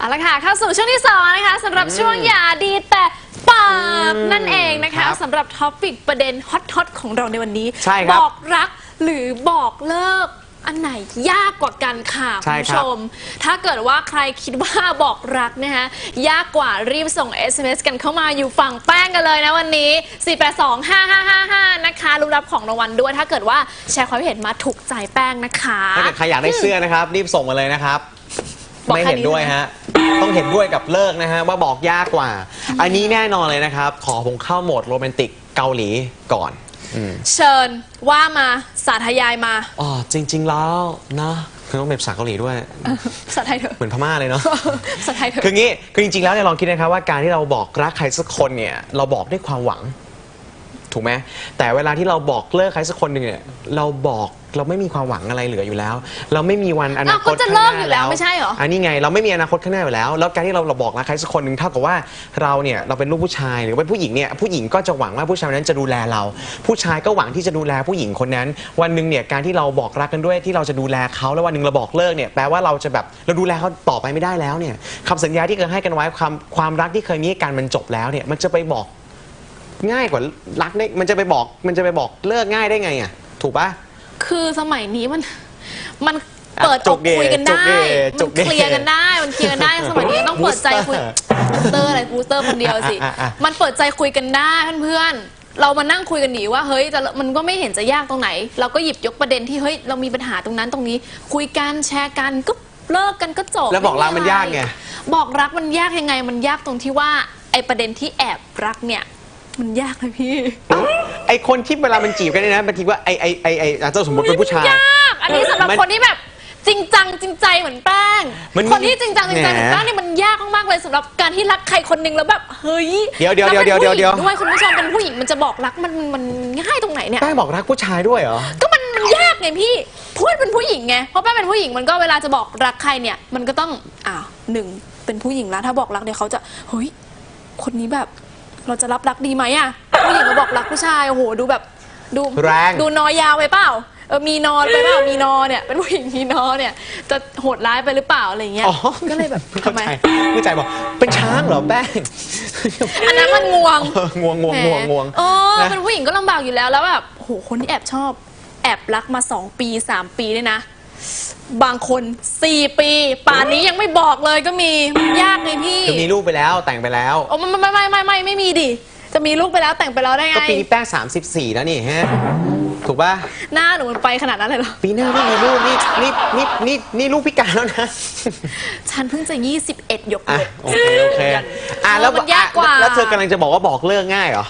เอาละค่ะเข้าสู่ช่วงที่สองนะคะสำหรับช่วงอย่าดีแต่ปากนั่นเองนะครัคะบสำหรับท็อปิกประเด็นฮอตๆของเราในวันนี้ ใช่ครับบอกรักหรือบอกเลิกอันไหนยากกว่ากันค่ะใช่คุณครับผู้ชมถ้าเกิดว่าใครคิดว่าบอกรักนะคะยากกว่ารีบส่ง SMS กันเข้ามาอยู่ฝั่งแป้งกันเลยนะวันนี้ 4825555 นะคะรู้รับของรางวัลด้วย ถ้าเกิดว่าแชร์ความคิดเห็นมาถูกใจแป้งนะคะ ถ้าเกิดใครอยากได้เสื้อนะครับ รีบส่งมาเลยนะครับ บอกไม่แค่เห็นนี้ด้วยนะฮะ ต้องเห็นด้วยกับเลิกนะฮะ ว่าบอกยากกว่า อันนี้แน่นอนเลยนะครับ ขอผมเข้าโหมดโรแมนติกเกาหลีก่อนอืมเชิญว่ามาสาธยายมาอ๋อจริง ๆ แล้วนะคือต้องเป็นภาษาเกาหลีด้วยภาษาไทยเถอะ เหมือนพม่าเลยเนาะภาษาไทยเถอะ คืองี้ คือจริงๆ แล้วเนี่ยลองคิดนะครับว่าการที่เราบอกรักใครสักคนเนี่ย เราบอกด้วยความหวัง ถูกไหมแต่เวลาที่เราบอกเลิกใครสักคนหนึ่งเนี่ยเราบอกเราไม่มีความหวังอะไรเหลืออยู่แล้ว เราไม่มีวันอนาอ้าวคก็ตจะข้างหเลิน้ากอยู่แล้วไม่ใช่เหรออันนี้ไงเราไม่มีอนาคตข้างหน้าอยู่แล้ว แล้วการที่เราเราบอกรักใครสักคนหนึ่งเท่ากับว่าเราเนี่ยเราเป็นลูกผู้ชายหรือเป็นผู้หญิงเนี่ยผู้หญิงก็จะหวังว่าผู้ชายคนนั้นจะดูแลเรา ผู้ชายก็หวังที่จะดูแลผู้หญิงคนนั้น วันหนึ่งเนี่ยการที่เราบอกรักกันด้วยที่เราจะดูแลเขาแล้ววันหนึ่งเราบอกเลิกเนี่ยแปลว่าเราจะแบบเราดูแลเขาต่อไปไม่ได้แล้วเนี่ยคำสัญญาที่เคยให้กันไว้ความความรักที่เคยมีให้กันมันจบแล้วเนี่ยมันจะไปบอก ง่ายกว่ารักได้มันจะไปบอก มันจะไปบอกเลิกง่ายได้ไงอะถูกปะ คือสมัยนี้มันมันอะเปิดจุอกกเดคุยกันจุกได้ เดจุมันกเดเคลียร์กันได้ มันเคลียร์กันได้ สมัยนี้ต้องเปิดใจคุยบูสเตอร์บูสเตอร์อะไรบูสเตอร์คนเดียวสิ อะอะอะ มันเปิดใจคุยกันได้เพื่อนๆ เรามานั่งคุยกันหนีว่าเฮ้ยแต่มันก็ไม่เห็นจะยากตรงไหน เราก็หยิบยกประเด็นที่เฮ้ยเรามีปัญหาตรงนั้นตรงนี้ คุยกันแชร์กันก็เลิกกันก็จบแล้วบอกรักมันยากไง บอกรักมันยากยังไง มันยากตรงที่ว่าไอประเด็นที่แอบรักเนี่ย มันยากเลยพี่ไอคนที่เวลามันจีบกันเนี่ยนะบางทีว่าไอไอไอไออะเจ้าสมมติเป็นผู้ชาย ยากอันนี้สำหรับมันคนที่แบบจริงจังจริงใจเหมือนแป้ง มันมีคนที่จริงจังจริงใจเหมือนแหมแป้งนี่มันยากมากๆเลยสำหรับการที่รักใครคนหนึ่งแล้วแบบเฮ้ยเดี๋ยวเดี๋ยวแล้ป็นเดี๋ยวเดี๋ยวผู้หญิงเดี๋ยวด้วยคุณผู้ชมเป็นผู้หญิงมันจะบอกรักมันมันง่ายตรงไหนเนี่ย แป้งบอกรักผู้ชายด้วยเหรอ ก็มันมันยากไงพี่พูดเป็นผู้หญิงไงเพราะแป้งเป็นผู้หญิงมันก็เวลาจะบอกรักใครเนี่ย มันก็ต้องอ้าวหนึ่งเป็นผู้หญิงแล้วถ้าบอกรักเนี่ยเขาจะเฮ้ยคนนี้แบบ เราจะรับรักดีไหมอะผู้หญิงมาบอกรักผู้ชายโอ้โหดูแบบดูแรงดูนอยาวไปเปล่าเออมีนอนไปเปล่ามีนอเนี่ยเป็นผู้หญิงมีนอเนี่ยจะโหดร้ายไปหรือเปล่าอะไรเงี้ยอ๋อก็เลยแบบทำไมผู้ชายบอกเป็นช้างเหรอแป้งอันนั้นมันงวงเอองวงงวงงวงงวงเออนะเป็นผู้หญิงก็ลำบากอยู่แล้วแล้วแบบโหคนที่แอบชอบ แอบรักมา2ปี3ปีเนี่ยนะ บางคน 4 ปี ป่านนี้ยังไม่บอกเลยก็มีมันยากไงพี่คือมีลูกไปแล้วแต่งไปแล้ว โอ้ไม่ไม่ไม่ไม่ไม่ไม่มีดิ จะมีลูกไปแล้วแต่งไปแล้วได้ไง ก็ปีนี้แป้ง 34 แล้วนี่ฮะ ถูกป่ะ หน้าหนูมันไปขนาดนั้นเลยเหรอ ปีหน้าไม่มีลูกนี่นี่นี่นี่นี่ลูกพิการแล้วนะ ฉันเพิ่งจะ 21ยกอะ เลิกโอเค โอเคอะเออแล้วมันยากกว่า แล้วเธอกำลังจะบอกว่าบอกเลิกง่ายเหรอ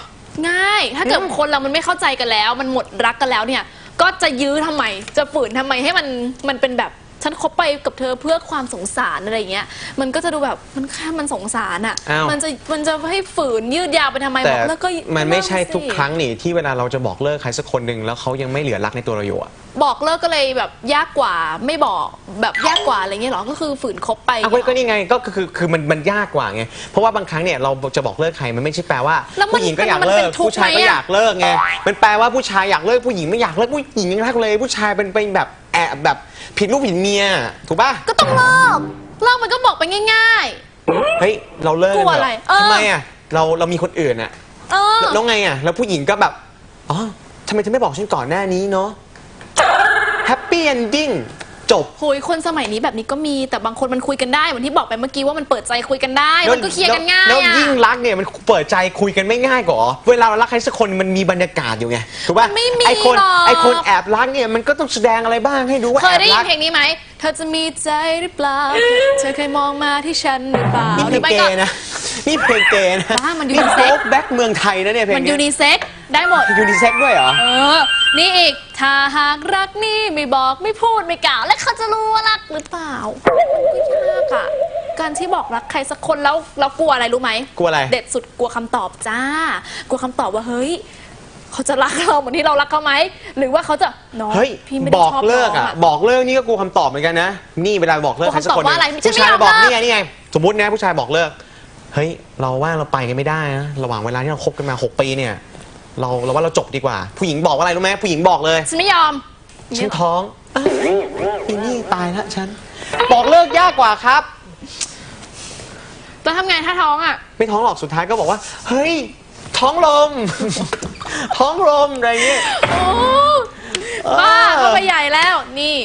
ง่าย ถ้าเกิดคนเรามันไม่เข้าใจกันแล้ว มันหมดรักกันแล้วเนี่ย ก็จะยื้อทำไม จะฝืนทำไมให้มันมันเป็นแบบ ฉันคบไปกับเธอเพื่อความสงสารอะไรอย่างเงี้ยมันก็จะดูแบบมันแค่มันสงสารอะอ้าว มันจะมันจะให้ฝืนยืดยาวไปทำไมบแต่อกแล้วก็มันไม่ใช่เลิสิทุกครั้งนี่ที่เวลาเราจะบอกเลิกใครสักคนหนึ่งแล้วเขายังไม่เหลือรักในตัวเราอยู่อะบอกเลิกก็เลยแบบยากกว่าไม่บอกแบบยากกว่าอะไรเงี้ยเหรอก็คือฝืนคบไป อะก็ก็นี่ไงก็คือคือคือมันมันยากกว่าไงเพราะว่าบางครั้งเนี่ยเราจะบอกเลิกใครมันไม่ใช่แปลว่าแล้วมันผู้หญิงก็อยากมันเลิเป็กนทุกข์ผู้ชายก็ไหมอะ อยากเลิกไงมันแปลว่าผู้ชายอยากเลิกผู้หญิงไม่อยากเลิกผู้หญิงยังรักเลย ผู้ชายเป็นเป็นแบบ แอบแบบผิดลูกผิดเมีย ถูกป่ะ ก็ต้องเลิกเลิกมันก็บอกไปง่าย เฮ้ย เราเลิกกลัวอะไรเออ ทำไมอะเราเรามีคนอื่นอะๆ เออ แล้วไงอะแล้วผู้หญิงก็แบบ อ๋อทำไมเธอไม่บอกฉันก่อนหน้านี้เนาะ แฮปปี้เอนดิ้ง จบ โหยคนสมัยนี้แบบนี้ก็มีแต่บางคนมันคุยกันได้เหมือนที่บอกไปเมื่อกี้ว่ามันเปิดใจคุยกันได้ มันก็เคลียร์กันง่ายแล้วอะยิ่งรักเนี่ยมันเปิดใจคุยกันไม่ง่ายกว่าเหรอเวลาเรารักใครสักคนมันมีบรรยากาศอยู่ไงถูกป่ะมันไม่มีไอคนหรอก ไอคนแอบรักเนี่ยมันก็ต้องแสดงอะไรบ้างให้รู้ว่าเคยแอบได้ยิรันก เพลงนี้ไหม เธอจะมีใจหรือเปล่า เธอเคยมองมาที่ฉันหรือเปล่านี่หเพลรืองไม่เกก็ ย์นะ นี่เพลงเกย์นะบ้ามันยูนี่นิโฟเซ็กกแบ็คเมืองไทยนะเนี่ยเพลงมันเนี้ยูนิเซ็กได้หมด ยูนิเซ็กด้วยเหรอ เออ นี่อีก ถ้าหากรักนี่ไม่บอกไม่พูดไม่กล่าว แล้วเขาจะรู้ว่ารักหรือเปล่าก็ยากอะการที่บอกรักใครสักคนแล้วเรากลัวอะไรรู้ไหมกลัวอะไร เด็ดสุดกลัวคำตอบจ้า กลัวคำตอบว่าเฮ้ย เขาจะรักเราเหมือนที่เรารักเขาไหม หรือว่าเขาจะน้องเฮ้ยพี่ไม่ได้บอกชอบเลิกน้งอะบอกเลิกนี่ก็กลัวคำตอบเหมือนกันนะ นี่เวลาบอกเลิกกลัวใครสักคนคำตอบว่าอะไรหนึ่งฉันผู้ไม่ชายยอมบอกเลิก นี่ไงนี่ไงสมมตินะผู้ชายบอกเลิก เฮ้ย เราว่างเราไปกันไม่ได้นะระหว่างเวลาที่เราคบกันมา 6 ปีเนี่ย เราเราว่าเราจบดีกว่า ผู้หญิงบอกว่าอะไรรู้ไหมผู้หญิงบอกเลย ฉันไม่ยอม ฉันท้องอ้าวอีนี่ตายแล้วฉัน บอกเลิกยากกว่าครับ แล้วทำไงถ้าท้องอะ ไม่ท้องหรอกสุดท้ายก็บอกว่า เฮ้ย ท้องลม ท้องลมอะไรเงี้ย โอ้เออ บ้าเข้าไปใหญ่แล้ว นี่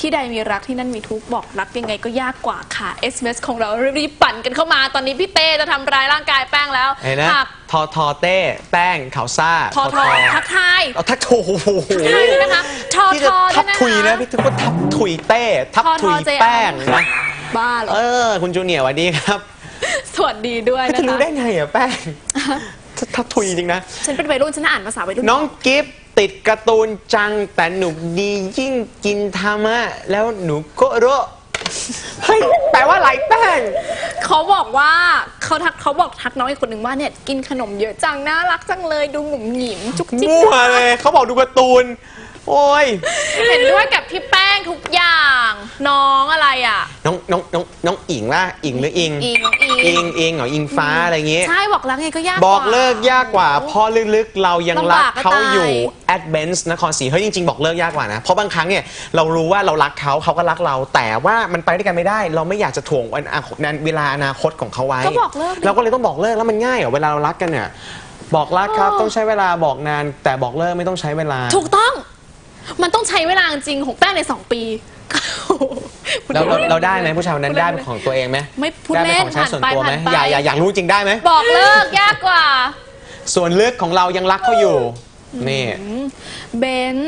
ที่ใดมีรักที่นั่นมีทุกข์บอกรักยังไงก็ยากกว่าค่ะ SMS ของเรารีบๆปั่นกันเข้ามา ตอนนี้พี่เต้จะทำร้ายร่างกายแป้งแล้วเห็นนะหากทอทอเต้ แป้งข่าวซ่าทอทอทักทายเอาทักโถทักทายด้วยนะคะทอที่ทจะอด้ทัวยบนะคะถุยนะพี่ทุกคนทับถุยเต้ ทับทอทอถุยเจแป้งนะบ้าเหรอ เออ คุณจูเนียร์สวัสดีครับสวัสดีด้วยนะจะรู้คะได้ไงอะแป้งทับถุยจริงนะ ฉันเป็นวัยรุ่นฉันอ่านภาษาวัยรุ่นน้องกิฟต์ ติดการ์ตูนจังแต่หนุกดียิ่งกินธรรมะ แล้วหนูก็รู้เฮ้ยแปลว่าอะไรแป้ง เขาบอกว่าเขาทักเขาบอกทักน้องอีกคนหนึ่งว่าเนี่ยกินขนมเยอะจังน่ารักจังเลยดูหงุ่มหงิมจุกจิกมั่วเลยเขาบอกดูการ์ตูน โอ้ยเห็นด้วยกับพี่แป้งทุกอย่าง น้องอะไรอะ น้องน้องน้องน้องอิงล่ะอิงหรืออิงอิงอิง อิงอิงเหรออิงฟ้าอะไรเงี้ย ใช่บอกรักไงก็ยากบอกเลิกยากกว่าเพราะลึกๆ เรายังรักลำบากก็เขาอยู่ ตาย แอดเบนซ์นครศรีเฮ้ยจริงๆ บอกเลิกยากกว่านะ เพราะบางครั้งเนี่ยเรารู้ว่าเรารักเขาเขาก็รักเรา แต่ว่ามันไปด้วยกันไม่ได้ เราไม่อยากจะถ่วงวันอนาคตเวลาอนาคตของเขาไว้ ก็บอกเลิกดิ เราก็เลยต้องบอกเลิกแล้วมันง่ายเหรอเวลาเรารักกันเนี่ยบอกรักครับเออต้องใช้เวลาบอกนาน แต่บอกเลิกไม่ต้องใช้เวลา ถูกต้อง มันต้องใช้เวลาจริงของแป้งในสองปีเราเราเราได้ไหมผู้ชายคนนั้นได้เป็นของตัวเองไหมไม่พูดได้เป็นเล่นของใช้ส่วนตัวไหมผ่านไปอย่าอย่าอยากรู้จริงได้ไหมบอกเลิกยากกว่า ส่วนลึกของเรายังรักเขาอยู่นี่เบน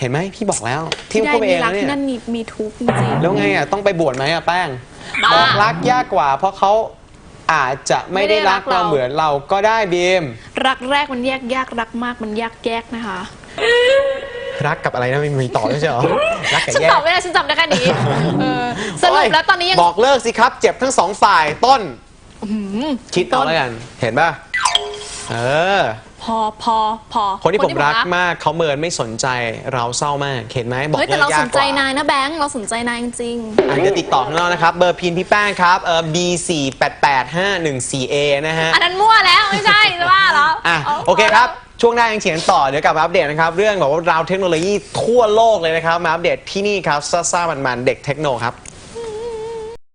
เห็นไหมพี่บอกแล้วที่ที่ใดพูดไปมีเองรักนะเนี่ที่ยนั่นมีมีทุกข์จริงๆ แล้วไงอะต้องไปบวชไหมอะแป้งบ้าบอกรักยากกว่า เพราะเขาอาจจะไม่ได้รักไม่ได้รักเราเรา เหมือนเราก็ได้บีม รักแรกมันแยกยากรักมากมันยากแยกนะคะ รักกับอะไรนะไม่มีต่อด้วยใช่เหรอรักกับฉันแย่ตอบไม่ได้ฉันจำได้แค่นี้เออสรุปแล้วตอนนี้ยังบอกเลิกสิครับ เจ็บทั้งสองฝ่ายต้น คิดเอาต้นแล้วกัน เห็นป่ะ เออ พอพอพอคนที่ผมรักมากเขาเมินไม่สนใจเราเศร้ามากเห็นไหมบอกเฮ้ยเลิแต่กเรายาสกนกใจว่านายนะแบงค์เราสนใจนายจริงอันนี้ติดต่อข้างนอกนะครับ เบอร์พินพี่แป้งครับเออ B 4 8 8 5 1 4 A นะฮะ อันนั้นมั่วแล้วไม่ใช่จะว่าเหรออะาโอเคครับ ช่วงหน้ายังเขียนต่อเดี๋ยวกลับมาอัปเดตนะครับ เรื่องของราวเทคโนโลยีทั่วโลกเลยนะครับ มาอัปเดตที่นี่ครับซ่าๆมันๆเด็กเทคโนครับ